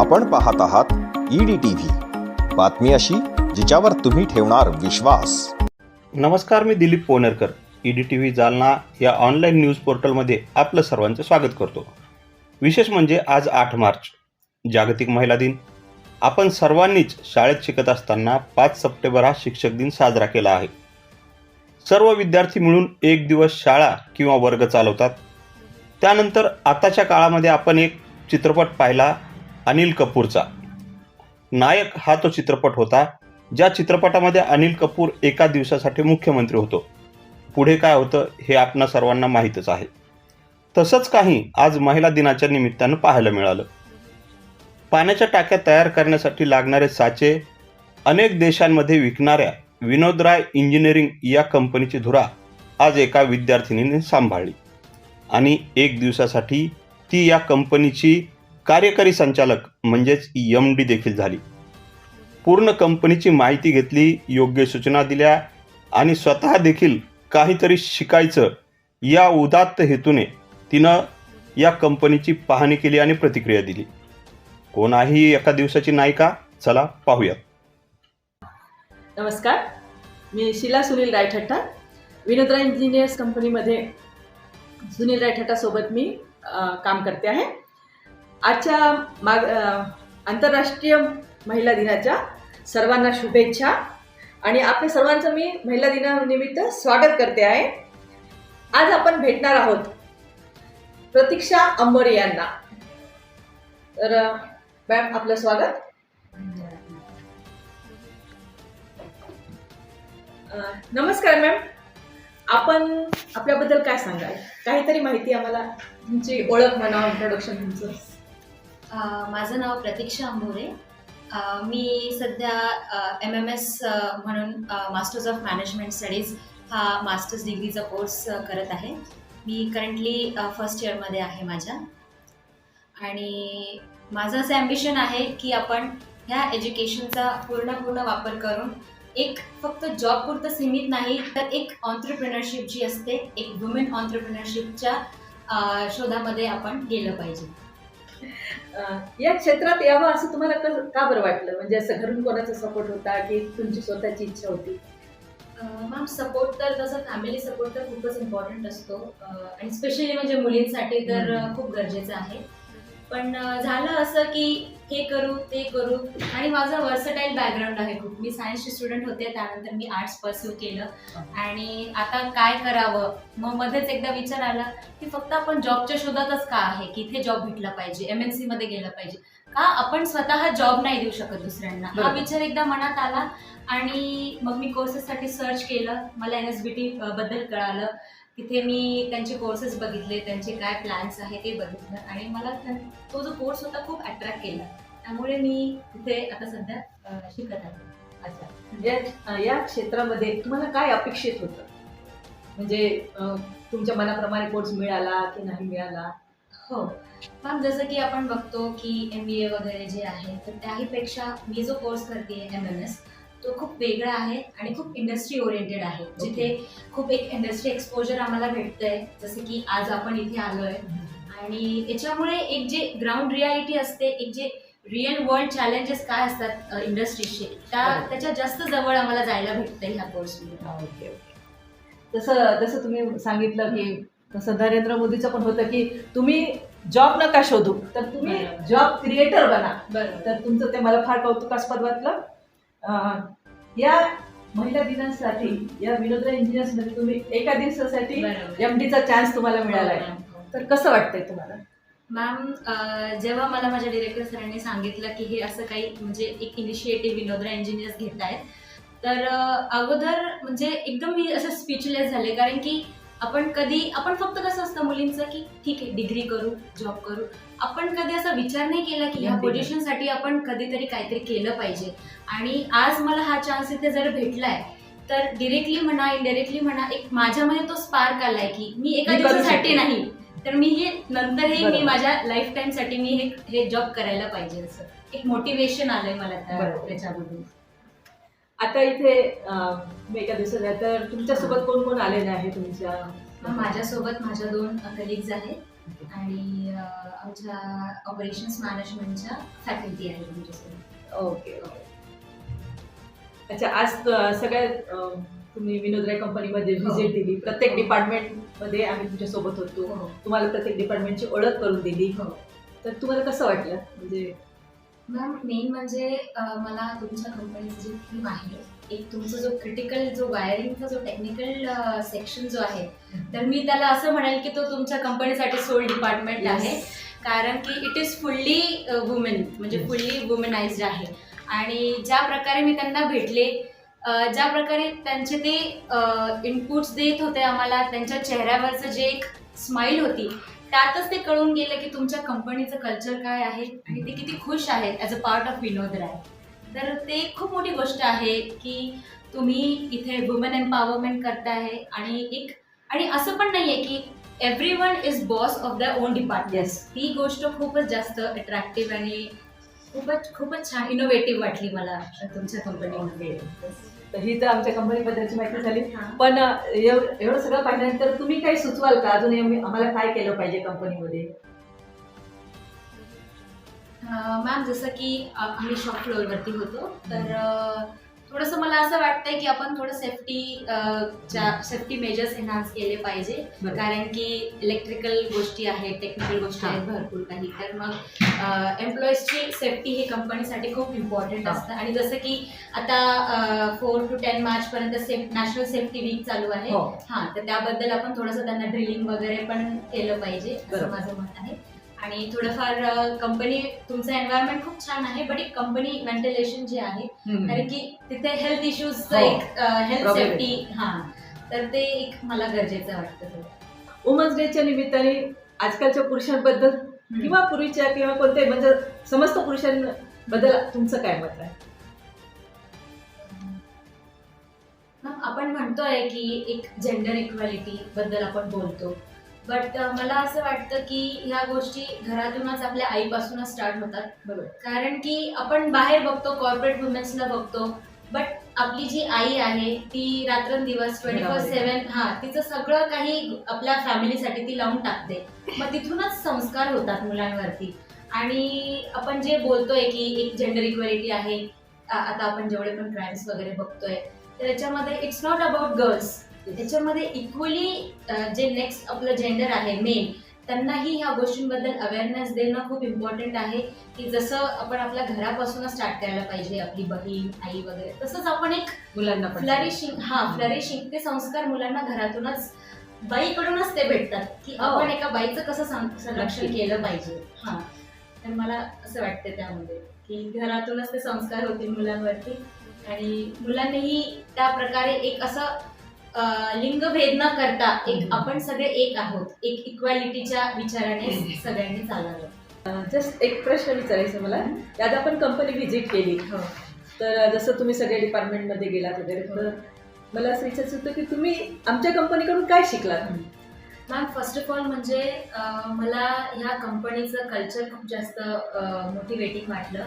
आपण पाहत आहात ईडी टीव्ही बातमी अशी जिच्यावर तुम्ही ठेवणार विश्वास. नमस्कार मी Dilip Ponerkar. E D T V Jalna या ऑनलाईन न्यूज पोर्टलमध्ये आपलं सर्वांचं स्वागत करतो. विशेष म्हणजे आज आठ मार्च जागतिक महिला दिन. आपण सर्वांनीच शाळेत शिकत असताना पाच सप्टेंबर हा शिक्षक दिन साजरा केला आहे. सर्व विद्यार्थी मिळून एक दिवस शाळा किंवा वर्ग चालवतात. त्यानंतर आताच्या काळामध्ये आपण एक चित्रपट पाहिला अनिल कपूरचा. नायक हा तो चित्रपट होता ज्या चित्रपटामध्ये अनिल कपूर एका दिवसासाठी मुख्यमंत्री होतो. पुढे काय होतं हे आपणा सर्वांना माहीतच आहे. तसंच काही आज महिला दिनाच्या निमित्तानं पाहायला मिळालं. पाण्याच्या टाक्या तयार करण्यासाठी लागणारे साचे अनेक देशांमध्ये विकणाऱ्या विनोदराय इंजिनिअरिंग या कंपनीची धुरा आज एका विद्यार्थिनीने सांभाळली. आणि एक दिवसासाठी ती या कंपनीची कार्यकारी संचालक म्हणजेच एम डी देखील झाली. पूर्ण कंपनीची माहिती घेतली योग्य सूचना दिल्या आणि स्वतः देखील काहीतरी शिकायचं या उदात्त हेतूने तिनं या कंपनीची पाहणी केली आणि प्रतिक्रिया दिली. कोणाही एका दिवसाची नायिका चला पाहूयात. नमस्कार. मी शिला सुनील रायठट्टा. विनोदरा इंजिनियर्स कंपनीमध्ये सुनील रायठट्टासोबत मी काम करते आहे. आजच्या माग आंतरराष्ट्रीय महिला दिनाच्या सर्वांना शुभेच्छा. आणि आपल्या सर्वांचं मी महिला दिनानिमित्त स्वागत करते आहे. आज आपण भेटणार आहोत प्रतीक्षा अंबोरे यांना. तर मॅम आपलं स्वागत. नमस्कार मॅम. आपण आपल्याबद्दल काय सांगाल? काहीतरी माहिती आम्हाला तुमची ओळख म्हणा इंट्रोडक्शन तुमचं. माझं नाव प्रतीक्षा अंबोरे. मी सध्या एम एम एस म्हणून मास्टर्स ऑफ मॅनेजमेंट स्टडीज हा मास्टर्स डिग्रीचा कोर्स करत आहे. मी करंटली फर्स्ट इयरमध्ये आहे माझ्या. आणि माझं असं ॲम्बिशन आहे की आपण ह्या एज्युकेशनचा पूर्ण पूर्ण वापर करून एक फक्त जॉब पुरतं सीमित नाही तर एक ऑन्टरप्रिनरशिप जी असते एक वुमेन ऑन्टरप्रिनरशिपच्या शोधामध्ये आपण गेलं पाहिजे. या क्षेत्रात यावं असं तुम्हाला क- बरं वाटलं? म्हणजे असं घरून कोणाचा सपोर्ट होता की तुमची स्वतःची इच्छा होती? मॅम सपोर्ट तर तसं फॅमिली सपोर्ट तर खूपच इम्पॉर्टंट असतो. आणि स्पेशली म्हणजे मुलींसाठी तर खूप गरजेचं आहे. पण झालं असं की हे करू ते करू. आणि माझं वर्सटाईल बॅकग्राऊंड आहे खूप. मी सायन्सची स्टुडंट होते त्यानंतर मी आर्ट्स परस्यू केलं. आणि आता काय करावं? मग मध्येच एकदा विचार आला की फक्त आपण जॉबच्या शोधातच का आहे? की इथे जॉब भेटला पाहिजे? एम एन सीमध्ये गेलं पाहिजे. का आपण स्वतः जॉब नाही देऊ शकत दुसऱ्यांना? हा. विचार एकदा मनात आला आणि मग मी कोर्सेससाठी सर्च केलं. मला एन एस बी टी बद्दल कळालं. तिथे मी त्यांचे कोर्सेस बघितले त्यांचे काय प्लॅन्स आहे ते बघितलं. आणि मला तो जो कोर्स होता खूप अट्रॅक्ट केला. त्यामुळे मी तिथे आता सध्या शिकत आहे. अच्छा. या या क्षेत्रामध्ये तुम्हाला काय अपेक्षित होतं? म्हणजे तुमच्या मनाप्रमाणे कोर्स मिळाला की नाही मिळाला? हो. मॅम जसं की आपण बघतो की एम बी ए वगैरे जे आहे तर त्याहीपेक्षा मी जो कोर्स करते एम एम एस तो खूप वेगळा आहे आणि खूप इंडस्ट्री ओरिएंटेड आहे. जिथे खूप एक इंडस्ट्री एक्सपोजर आम्हाला भेटतंय. जसं की आज आपण इथे आलोय. आणि याच्यामुळे एक जे ग्राउंड रियालिटी असते एक जे रिअल वर्ल्ड चॅलेंजेस काय असतात इंडस्ट्रीचे त्या. त्याच्या जास्त जवळ आम्हाला जायला भेटतंय ह्या कोर्समध्ये ओके ओके जसं जसं तुम्ही सांगितलं की तसं नरेंद्र मोदीचं पण होतं की तुम्ही जॉब नका शोधू तर तुम्ही. जॉब क्रिएटर बना. तर तुमचं ते मला फार कौतुकास्पद वाटलं. या महिला दिनासाठी या विनोदरा इंजिनियर्समध्ये तुम्ही एका दिवसासाठी एम डीचा चान्स तुम्हाला मिळाला आहे हो. तर कसं वाटतंय तुम्हाला? मॅम जेव्हा मला माझ्या डिरेक्टर सरांनी सांगितलं की हे असं काही म्हणजे एक इनिशिएटिव्ह विनोदरा इंजिनियर्स घेत आहेत तर अगोदर म्हणजे एकदम मी असं स्पीचलेस झाले. कारण की आपण कधी आपण फक्त कसं असतं मुलींचं की ठीक आहे डिग्री करू जॉब करू आपण कधी असा विचार नाही केला की ह्या. पोझिशनसाठी आपण कधीतरी काहीतरी केलं पाहिजे आणि आज मला हा चान्स इथे जर भेटलाय तर डिरेक्टली म्हणा इनडायरेक्टली म्हणा एक माझ्यामध्ये तो स्पार्क आलाय की मी एका दिवसासाठी. नाही तर मी हे नंतरही मी. माझ्या लाईफ टाईमसाठी मी हे हे जॉब करायला पाहिजे असं एक मोटिवेशन आलंय मला. त्याच्यामधून आता इथे एका दिवसात आहे, तर तुमच्यासोबत कोण कोण आलेले आहे तुमच्या? माझ्यासोबत माझ्या दोन कलिग्ज आहेत आणि आमच्या ऑपरेशन्स मॅनेजमेंटच्या फॅकल्टी त्यांच्यासोबत ओके ओके. अच्छा आज सगळ्यात तुम्ही विनोदराय कंपनीमध्ये हो. व्हिजिट दिली. प्रत्येक डिपार्टमेंटमध्ये आम्ही तुमच्यासोबत होतो. हो. तुम्हाला प्रत्येक डिपार्टमेंटची ओळख करून दिली. हो. तर तुम्हाला कसं वाटलं? म्हणजे मॅम मेन म्हणजे मला तुमच्या कंपनीचं जे थीम आहे. एक तुमचा जो क्रिटिकल जो वायरिंगचा जो टेक्निकल सेक्शन जो आहे तर मी त्याला असं म्हणेल की तो तुमच्या कंपनीसाठी सोल डिपार्टमेंट आहे. कारण की इट इज फुल्ली वुमेन म्हणजे. फुल्ली वुमनाइज्ड आहे. आणि ज्या प्रकारे मी त्यांना भेटले ज्या प्रकारे त्यांचे ते इनपुट्स देत होते आम्हाला त्यांच्या चेहऱ्यावरचं जे एक स्माईल होती त्यातच ते कळून गेलं की तुमच्या कंपनीचं कल्चर काय आहे आणि ते किती खुश आहेत as a part of Vinodrai. तर ते खूप मोठी गोष्ट आहे की तुम्ही इथे वुमन एम्पॉवरमेंट करताय आणि एक आणि असं पण नाही आहे की everyone is boss of the own department ही गोष्ट खूपच जास्त अट्रॅक्टिव्ह आणि खूपच खूपच छान इनोव्हेटिव्ह वाटली मला तुमच्या कंपनीमध्ये तर ही तर आमच्या कंपनीबद्दलची माहिती झाली. पण एव- एवढं सगळं पाहिल्यानंतर तुम्ही काही सुचवाल का? अजून आम्हाला काय केलं पाहिजे कंपनीमध्ये मॅम जसं की आम्ही शॉप फ्लोअरवरती होतो. तर थोडंसं मला असं वाटतंय की आपण थोडं सेफ्टी च्या सेफ्टी मेजर्स एनहान्स केले पाहिजे. कारण की इलेक्ट्रिकल गोष्टी आहेत टेक्निकल गोष्टी आहेत भरपूर काही. तर मग एम्प्लॉईजची सेफ्टी ही कंपनीसाठी खूप इम्पॉर्टंट. असतं. आणि जसं की आता फोर टू टेन मार्चपर्यंत सेफ नॅशनल सेफ्टी वीक चालू आहे. हो. हां तर त्याबद्दल आपण थोडंसं त्यांना ड्रिलिंग वगैरे पण केलं पाहिजे असं. माझं मत आहे. आणि थोडंफार कंपनी तुमचं एन्व्हायरमेंट खूप छान आहे बट एक कंपनी व्हेंटिलेशन जे आहे. कारण की तिथे हेल्थ हो. एक हेल्थ सेफ्टी हां तर ते एक मला गरजेचं वाटतं. वुमन्स डेच्या निमित्ताने आजकालच्या पुरुषांबद्दल किंवा पूर्वीच्या किंवा कोणत्याही म्हणजे समस्त पुरुषांबद्दल तुमचं काय मत आहे आपण म्हणतोय की एक जेंडर इक्वॅलिटी बद्दल आपण बोलतो बट मला असं वाटतं की ह्या गोष्टी घरातूनच आपल्या आईपासूनच स्टार्ट होतात. बरोबर. कारण की आपण बाहेर बघतो कॉर्पोरेट वुमेन्सला बघतो. बट आपली जी आई आहे ती रात्रंदिवस ट्वेंटी फोर. सेवन हा तिचं सगळं काही आपल्या फॅमिलीसाठी ती लावून टाकते. मग तिथूनच संस्कार होतात मुलांवरती. आणि आपण जे बोलतोय की एक जेंडर इक्वॅलिटी आहे आता आपण जेवढे पण क्राईम्स वगैरे बघतोय तर याच्यामध्ये इट्स नॉट अबाउट गर्ल्स त्याच्यामध्ये इक्वली जे नेक्स्ट आपलं जेंडर आहे मेल त्यांनाही ह्या गोष्टींबद्दल अवेअरनेस देणं खूप इम्पॉर्टंट आहे. की जसं आपण आपल्या घरापासूनच स्टार्ट करायला पाहिजे आपली बहीण आई वगैरे तसंच आपण एक मुलांना फ्लरिशिंग हा फ्लरिशिंग ते संस्कार मुलांना घरातूनच बाईकडूनच ते भेटतात. की हो. आपण एका बाईचं कसं संरक्षण. केलं पाहिजे. हा. तर मला असं वाटतं त्यामध्ये की घरातूनच ते संस्कार होतील मुलांवरती. आणि मुलांनीही त्या प्रकारे एक असं लिंगभेद न करता एक. आपण सगळे एक आहोत. एक इक्वॅलिटीच्या विचाराने सगळ्यांनी चालावं जस्ट एक प्रश्न विचारायचा मला. आज आपण कंपनी व्हिजिट केली. हो. तर जसं तुम्ही सगळ्या डिपार्टमेंटमध्ये गेलात वगैरे तर मला असं विचारायचं होतं की तुम्ही आमच्या कंपनीकडून काय शिकलात? मॅम फर्स्ट ऑफ ऑल म्हणजे मला ह्या कंपनीचं कल्चर खूप जास्त मोटिवेटिंग वाटलं.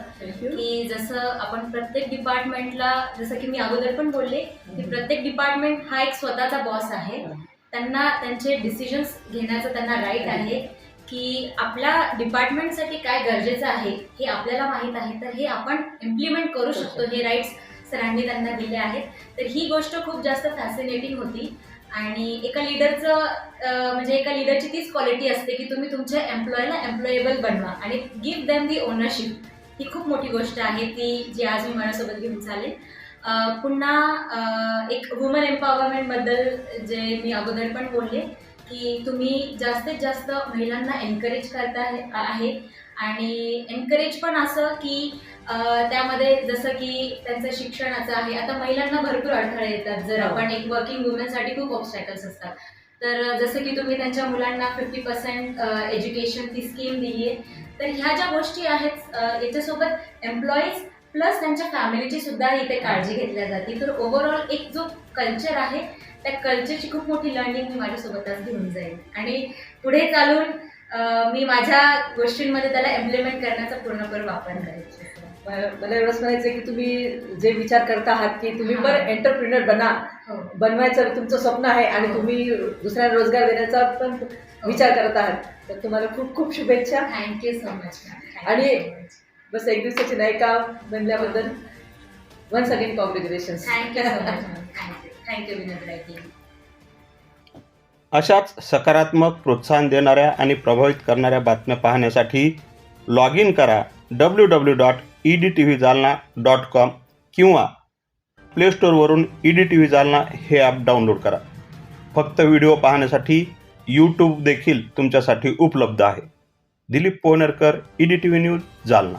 की जसं आपण प्रत्येक डिपार्टमेंटला जसं की मी अगोदर पण बोलले की प्रत्येक डिपार्टमेंट हा एक स्वतःचा बॉस आहे. त्यांना त्यांचे डिसिजन्स घेण्याचा त्यांना राईट आहे. की आपल्या डिपार्टमेंटसाठी काय गरजेचं आहे हे आपल्याला माहीत आहे. तर हे आपण इम्प्लिमेंट करू शकतो. हे राईट्स सरांनी त्यांना दिले आहेत. तर ही गोष्ट खूप जास्त फॅसिनेटिंग होती. आणि एका लिडरचं म्हणजे एका लिडरची तीच क्वालिटी असते की तुम्ही तुमच्या एम्प्लॉयला एम्प्लॉयेबल बनवा आणि गिव्ह दॅम दी ओनरशिप ही खूप मोठी गोष्ट आहे ती जी आज मी माझ्यासोबत घेऊन चालेल. पुन्हा एक वुमन एम्पॉवरमेंटबद्दल जे मी अगोदर पण बोलले की तुम्ही जास्तीत जास्त महिलांना एनकरेज करता आहे- आणि एनकरेज पण असं की त्यामध्ये जसं की त्यांचं शिक्षणाचं आहे. आता महिलांना भरपूर अडथळे येतात जर हो. आपण एक वर्किंग वुमेनसाठी खूप ऑब्स्टॅकल्स असतात. तर जसं की तुम्ही त्यांच्या मुलांना फिफ्टी पर्सेंट एज्युकेशन ती स्कीम दिली आहे तर ह्या ज्या गोष्टी आहेत याच्यासोबत एम्प्लॉईज प्लस त्यांच्या फॅमिलीची सुद्धा इथे काळजी घेतल्या जाते. तर ओव्हरऑल एक जो कल्चर आहे त्या कल्चरची खूप मोठी लर्निंग मी माझ्यासोबतच घेऊन जाईल आणि पुढे चालून मी माझ्या गोष्टींमध्ये त्याला इम्प्लिमेंट करण्याचा पूर्णपणे वापर करेन. मला एवढंच म्हणायचं आहे की तुम्ही जे विचार करता आहात की तुम्ही पण एंटरप्रिनर बना. हो. बनवायचं तुमचं स्वप्न आहे आणि तुम्ही दुसऱ्यांना रोजगार देण्याचा पण विचार करत आहात. तर तुम्हाला खूप खूप शुभेच्छा. थँक्यू सो मच आणि- बस एक दिवसाची नायिका बनल्याबद्दल once again congratulation thank you so much thank you thank you Vinod team अशाच सकारात्मक प्रोत्साहन देणाऱ्या आणि प्रभावित करणाऱ्या बातम्या पाहण्यासाठी लॉग इन करा W W dot E D T V Jalna dot com किंवा play स्टोअरवरून E D T V Jalna हे ॲप डाउनलोड करा. फक्त व्हिडिओ पाहण्यासाठी यूट्यूब देखील तुमच्यासाठी उपलब्ध आहे. Dilip Pohnarkar E D T V news Jalna.